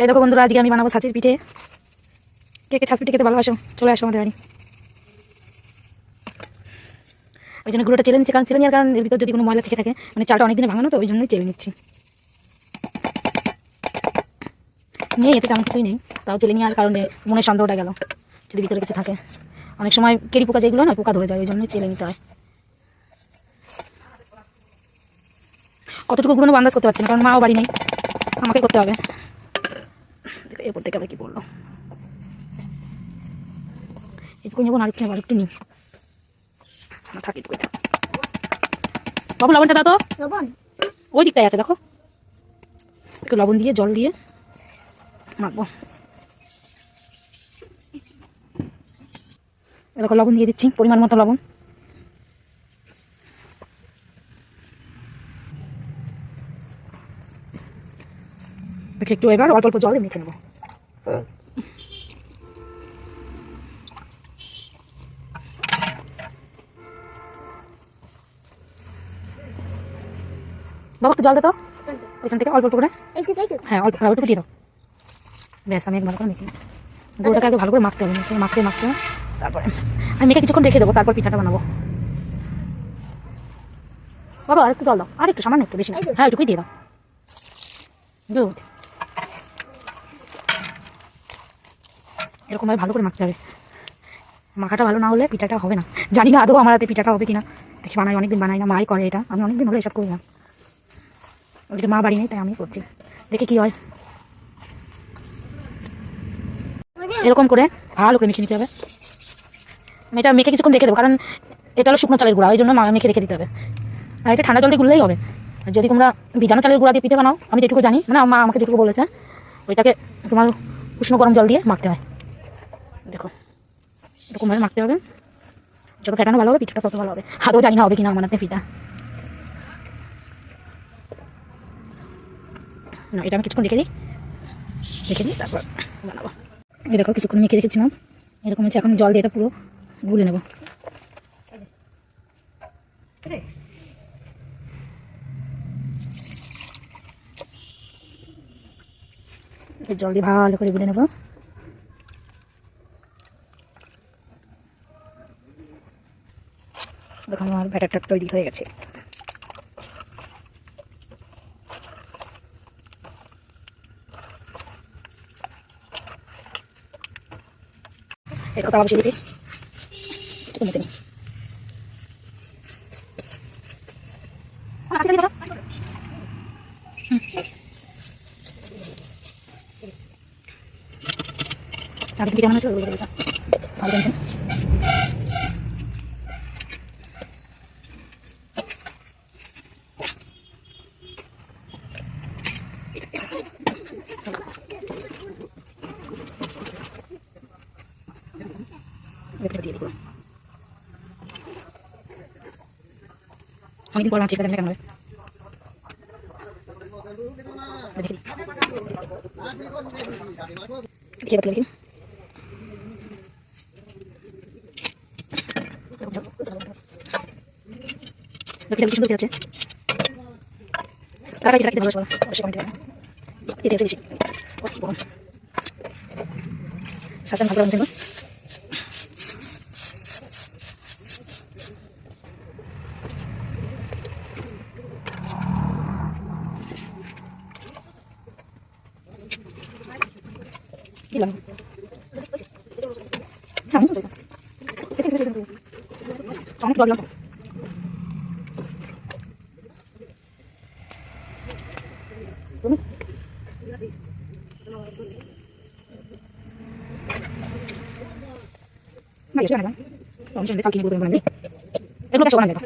এই দেখো বন্ধুরা, আজকে আমি বানাবো ছাঁচের পিঠে। কে কে ছাঁচ পিঠে খেতে ভালোবাসো? চলে আসো আমাদের বাড়ি। ওই জন্য গুঁড়োটা চেলে নিচ্ছি, কারণ চেলে নেওয়ার কারণ এর ভিতর যদি কোনো ময়লা থেকে থাকে মানে চালটা অনেকদিনে ভাঙানো, তো ওই জন্যই চেলে নিচ্ছি। নেই, এতে তেমন কিছুই নেই, তাও চেলে নেওয়ার কারণে মনের সন্দেহটা গেল, যদি ভিতরে কিছু থাকে। অনেক সময় কেরি পোকা যেগুলো না, পোকা ধরে যায়, ওই জন্যই চেলে নিতে হয়। কতটুকু গুলো আন্দাজ করতে পারছি না, কারণ মাও বাড়ি নেই, আমাকে করতে হবে। এরপর থেকে আবার কি বলল এটুকু নেব না আরেকটু নেব আরেকটু নিই না থাকে এটুকু এটা বাবু লবণটা দাও তো। লবণ? ওই দিকটায় আছে দেখো। একটু লবণ দিয়ে জল দিয়ে মাখবো। এরকম লবণ দিয়ে দিচ্ছি পরিমাণ মতো লবণ। দেখে একটু এবার অল্প অল্প জলে মেখে নেব। বাবা একটু জল দে তো। এখান থেকে অল্প অল্প করে। হ্যাঁ অল্প হ্যাঁ ওইটুকু দিয়ে দাও। ব্যাস আমি ভালো করে মেখে নিই। গুঁড়োটাকে আগে ভালো করে মাখতে হবে মেখে মাখতে মাখতে। তারপরে আমি মেখে কিছুক্ষণ রেখে দেবো তারপর পিঠাটা বানাবো। বাবা আর একটু জল দাও। আর একটু সামান্য একটু বেশি হ্যাঁ ওইটুকুই দিয়ে দাও। গুড। এরকমভাবে ভালো করে মাখতে হবে। মাখাটা ভালো না হলে পিঠাটা হবে না। জানি না আদৌ আমার হাতে পিঠাটা হবে কিনা। দেখি বানাই অনেকদিন বানাই না মাই করে এটা। আমি অনেকদিন হলে এসব করি না। ওদিকে মা বাড়ি নেই, তাই আমি করছি। দেখি কি হয়। এরকম করে ভালো করে মেখে নিতে হবে। আমি এটা মেখে কিছুক্ষণ রেখে দেবো, কারণ এটা হলো শুকনো চালের গুঁড়া, ওই জন্য মা- মেখে রেখে দিতে হবে। আর এটা ঠান্ডা জল দিয়ে গুললেই হবে। যদি তোমরা ভিজানো চালের গুঁড়া দিয়ে পিঠে বানাও, আমি যেটুকু জানি মানে মা আমাকে যেটুকু বলেছে, ওইটাকে তোমার উষ্ণ গরম জল দিয়ে মাখতে হয়। দেখো এরকমভাবে মাখতে হবে। যত ফেটানো ভালো হবে, পিঠাটা তত ভালো হবে। হাতেও জানি না হবে কিনা আমার হাতে পিঠা না, এটা আমি কিছুক্ষণ রেখে দিই। রেখে দিই, তারপর বানাবো। এই দেখো, কিছুক্ষণ মেখে রেখেছিলাম। এরকম হচ্ছে এখন জল দিয়ে এটা পুরো গুলে নেব। জল দিয়ে ভালো করে গুলে নেব। দেখো, আমার ব্যাটারটা তৈরি হয়ে গেছে। এটা কথা বসে গেছি একটু মুছে নিই। আগে থেকে কেমন আছে ওগুলো বলে ভালো টেনশন ভেতরে দিয়ে দিব অনেকদিন পর মাছ কেমন কেমন হবে দেখি দেখি এবার দেখি দেখি সুন্দর আছে কারা কাছে রাখতে ভালো অবশ্যই কমতে হবে এতে আছে বেশি গরম সাজান ভালো লাগছে না দিলাম আমি তো অনেক লাগলাম না এসে না আমি কালকে নিয়ে এগুলো সব বানাবো